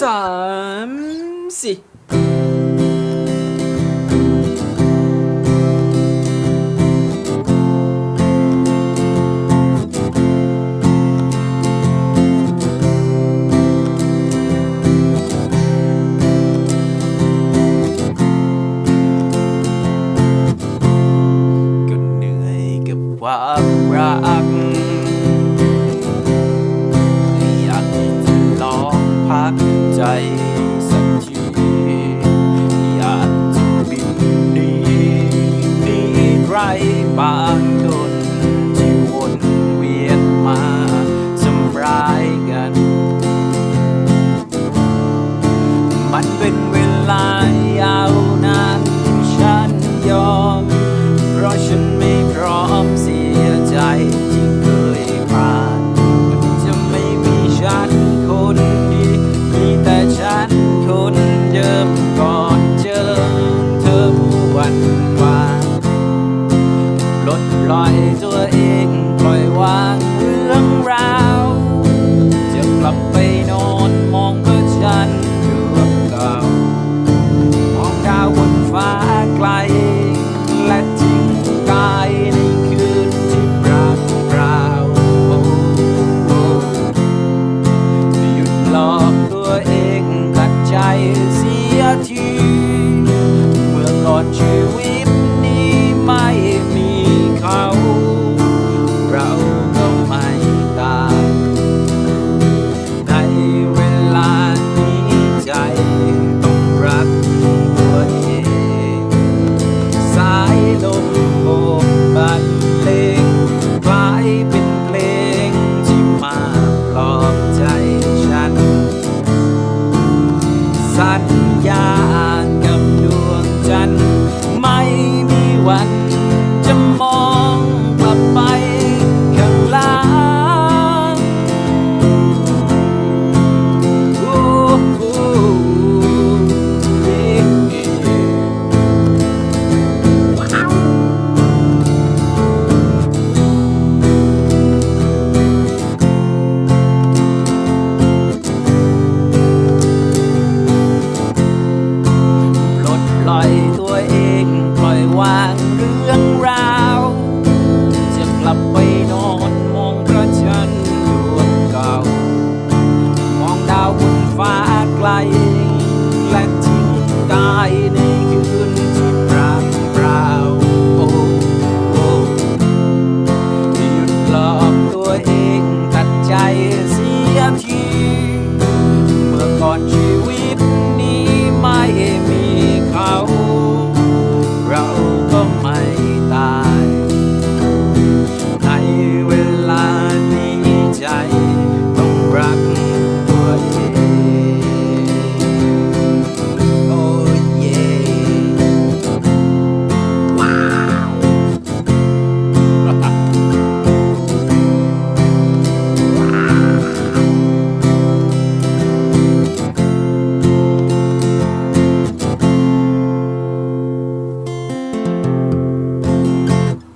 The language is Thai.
สามสี่ก็เหนื่อยกับความรักอยากให้เธอลองพัก ใจสักทีอยากจะบินดีดีไรบาง ราวจะกลับไปนอนมองพระจันทร์ดวงเก่ามองดาวบนฟ้าไกล และทิ้งกายในคืนที่เปล่าเปล่าโอ้โอ้หยุดหลอกตัวเองตัดใจเสียที สัญญากับดวงจันทร์ไม่มีวันจะมอง ง ปล่อยวางเรื่องราว จะกลับไปนอนมองพระจันทร์ดวงเก่า มองดาวบนฟ้าไกล และทิ้งกายในคืนที่เปล่าเปล่าโอ้โอ้หยุดหลอกตัวเอง